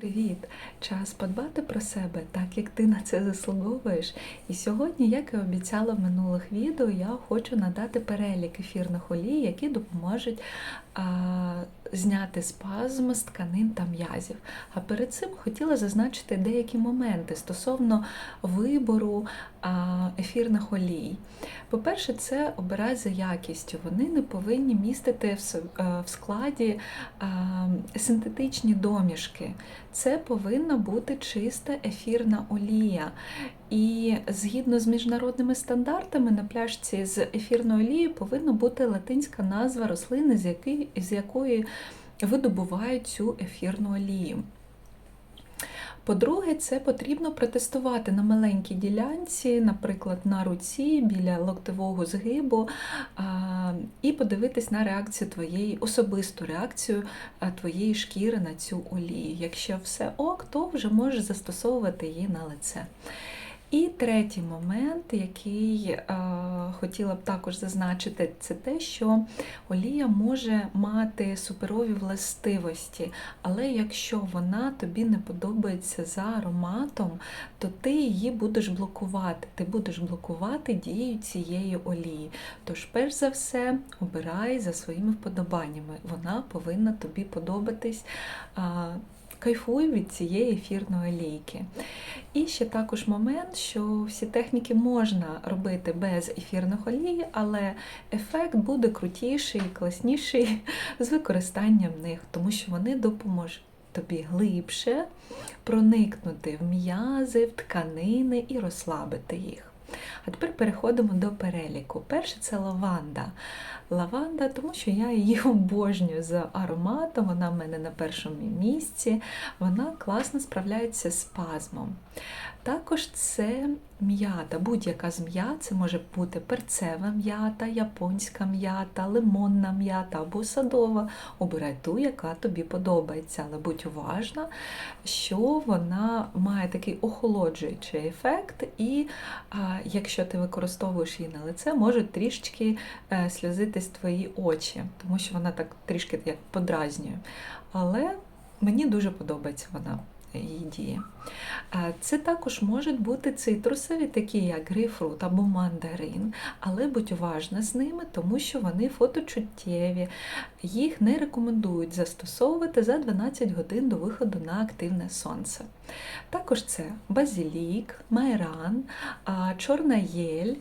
Привіт! Час подбати про себе, так як ти на це заслуговуєш. І сьогодні, як і обіцяла в минулих відео, я хочу надати перелік ефірних олій, які допоможуть а, зняти спазм з тканин та м'язів. А перед цим хотіла зазначити деякі моменти стосовно вибору а, ефірних олій. По-перше, це обирай за якістю. Вони не повинні містити в е, складі а, синтетичні домішки. Це повинна бути чиста ефірна олія. І згідно з міжнародними стандартами, на пляшці з ефірною олією повинна бути латинська назва рослини, з якої видобувають цю ефірну олію. По-друге, це потрібно протестувати на маленькій ділянці, наприклад, на руці біля локтевого згибу, і подивитись на реакцію твоєї, особисту реакцію твоєї шкіри на цю олію. Якщо все ок, то вже можеш застосовувати її на лице. І третій момент, який хотіла б також зазначити, це те, що олія може мати суперові властивості, але якщо вона тобі не подобається за ароматом, то ти її будеш блокувати. Ти будеш блокувати дію цієї олії. Тож, перш за все, обирай за своїми вподобаннями. Вона повинна тобі подобатись. А, Кайфуй від цієї ефірної олійки. І ще також момент, що всі техніки можна робити без ефірних олій, але ефект буде крутіший, класніший з використанням них, тому що вони допоможуть тобі глибше проникнути в м'язи, в тканини і розслабити їх. А тепер переходимо до переліку. Перше це лаванда. Лаванда, тому що я її обожнюю за ароматом, вона в мене на першому місці, вона класно справляється з спазмом. Також це м'ята, будь-яка з м'ят, це може бути перцева м'ята, японська м'ята, лимонна м'ята або садова. Обирай ту, яка тобі подобається, але будь уважна, що вона має такий охолоджуючий ефект, і а, якщо ти використовуєш її на лице, можуть трішечки е, сльозитись твої очі, тому що вона так трішки як подразнює. Але мені дуже подобається вона її діє. Е, Це також можуть бути цитрусові, такі як грейпфрут або мандарин, але будь уважна з ними, тому що вони фоточуттєві. Їх не рекомендують застосовувати за 12 годин до виходу на активне сонце. Також це базилік, майран, чорна єль.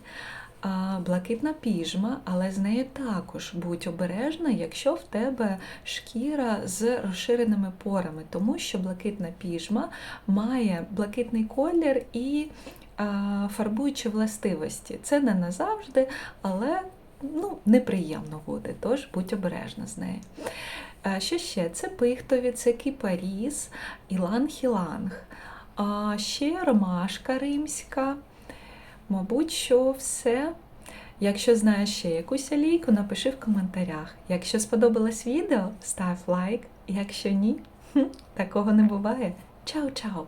Блакитна піжма, але з нею також будь обережна, якщо в тебе шкіра з розширеними порами, тому що блакитна піжма має блакитний колір і фарбуючі властивості. Це не назавжди, але ну, неприємно буде, тож будь обережна з нею. Що ще? Це пихтові, це кіпаріс, іланг-іланг. Ще ромашка римська. Мабуть, що все. Якщо знаєш ще якусь олійку, напиши в коментарях. Якщо сподобалось відео, став лайк. Якщо ні, такого не буває. Чао-чао!